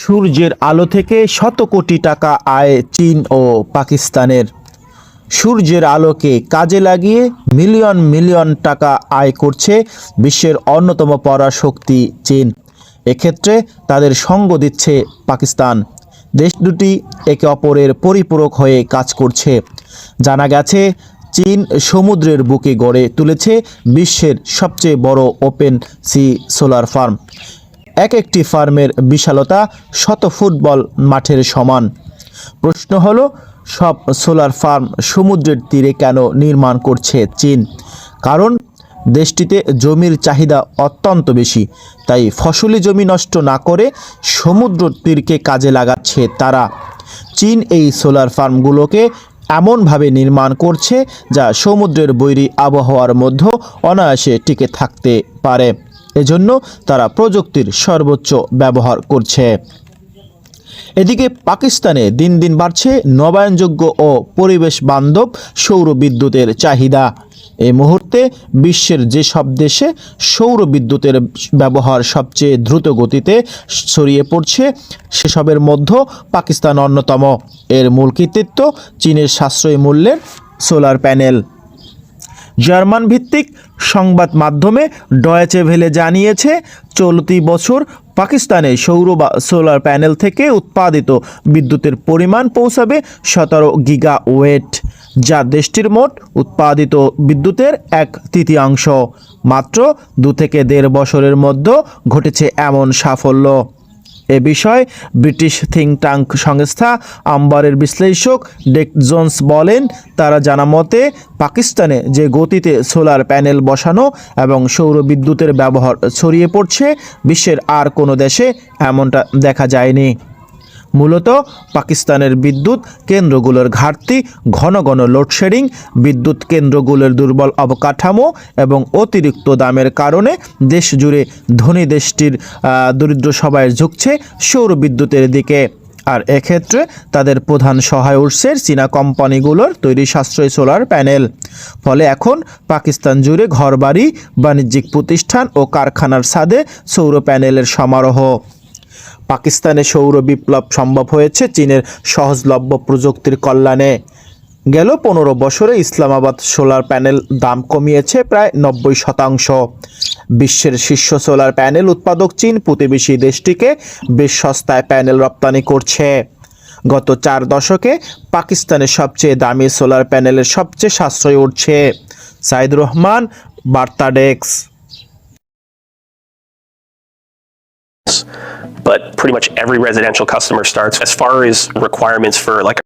সূর্যের আলো থেকে শত কোটি টাকা আয় চীন ও পাকিস্তানের। সূর্যের আলোকে কাজে লাগিয়ে মিলিয়ন মিলিয়ন টাকা আয় করছে বিশ্বের অন্যতম পরাশক্তি চীন। এক্ষেত্রে তাদের সঙ্গ দিচ্ছে পাকিস্তান। দেশ দুটি একে অপরের পরিপূরক হয়ে কাজ করছে। জানা গেছে, চীন সমুদ্রের বুকে গড়ে তুলেছে বিশ্বের সবচেয়ে বড় ওপেন সি সোলার ফার্ম। এক একটি ফার্মের বিশালতা শত ফুটবল মাঠের সমান। প্রশ্ন হলো, সব সোলার ফার্ম সমুদ্রের তীরে কেন নির্মাণ করছে চীন? কারণ, দেশটিতে জমির চাহিদা অত্যন্ত বেশি, তাই ফসলি জমি নষ্ট না করে সমুদ্র তীরকে কাজে লাগাচ্ছে তারা। চীন এই সোলার ফার্মগুলোকে এমনভাবে নির্মাণ করছে যা সমুদ্রের বৈরী আবহাওয়ার মধ্যে অনায়াসে টিকে থাকতে পারে। এজন্য তারা প্রযুক্তির সর্বোচ্চ ব্যবহার করছে। এদিকে পাকিস্তানে দিন দিন বাড়ছে নবায়নযোগ্য ও পরিবেশ বান্ধব সৌর বিদ্যুতের চাহিদা। এই মুহূর্তে বিশ্বের যেসব দেশে সৌর বিদ্যুতের ব্যবহার সবচেয়ে দ্রুত গতিতে ছড়িয়ে পড়ছে, সেসবের মধ্যে পাকিস্তান অন্যতম। এর মূল কৃতিত্ব চীনের সাশ্রয়ী মূল্যের সোলার প্যানেল। জার্মান ভিত্তিক সংবাদ মাধ্যমে ডয়েচে ভেলে জানিয়েছে, চলতি বছর পাকিস্তানে সৌর বা সোলার প্যানেল থেকে উৎপাদিত বিদ্যুতের পরিমাণ পৌঁছাবে সতেরো গিগা ওয়েট যা দেশটির মোট উৎপাদিত বিদ্যুতের এক তৃতীয়াংশ। মাত্র দু থেকে দেড় বছরের মধ্যে ঘটেছে এমন সাফল্য। এ বিষয়ে ব্রিটিশ থিঙ্ক ট্যাঙ্ক সংস্থা আম্বারের বিশ্লেষক ডেক জোন্স বলেন, তারা জানা মতে পাকিস্তানে যে গতিতে সোলার প্যানেল বসানো এবং সৌর বিদ্যুতের ব্যবহার ছড়িয়ে পড়ছে, বিশ্বের আর কোনো দেশে এমনটা দেখা যায়নি। মূলত পাকিস্তানের বিদ্যুৎ কেন্দ্রগুলোর ঘাটতি, ঘন ঘন লোডশেডিং, বিদ্যুৎ কেন্দ্রগুলোর দুর্বল অবকাঠামো এবং অতিরিক্ত দামের কারণে দেশ জুড়ে ধনী দেশটির দরিদ্র সবাই ঝুঁকছে সৌর বিদ্যুতের দিকে। আর এক্ষেত্রে তাদের প্রধান সহায় উৎসের চীনা কোম্পানিগুলোর তৈরি সাশ্রয়ী সোলার প্যানেল। ফলে এখন পাকিস্তান জুড়ে ঘরবাড়ি, বাণিজ্যিক প্রতিষ্ঠান ও কারখানার ছাদে সৌর প্যানেলের সমারোহ। পাকিস্তানে সৌর বিপ্লব সম্ভব হয়েছে চীনের সহজলভ্য প্রযুক্তির কল্যাণে। গেল পনেরো বছরে ইসলামাবাদ সোলার প্যানেল দাম কমিয়েছে প্রায় নব্বই শতাংশ। বিশ্বের শীর্ষ সোলার প্যানেল উৎপাদক চীন প্রতিবেশী দেশটিকে বেশ সস্তায় প্যানেল রপ্তানি করছে। গত চার দশকে পাকিস্তানের সবচেয়ে দামি সোলার প্যানেলের সবচেয়ে সাশ্রয় উঠছে। সাইদ রহমান বার্তা desk but pretty much every residential customer starts as far as requirements for like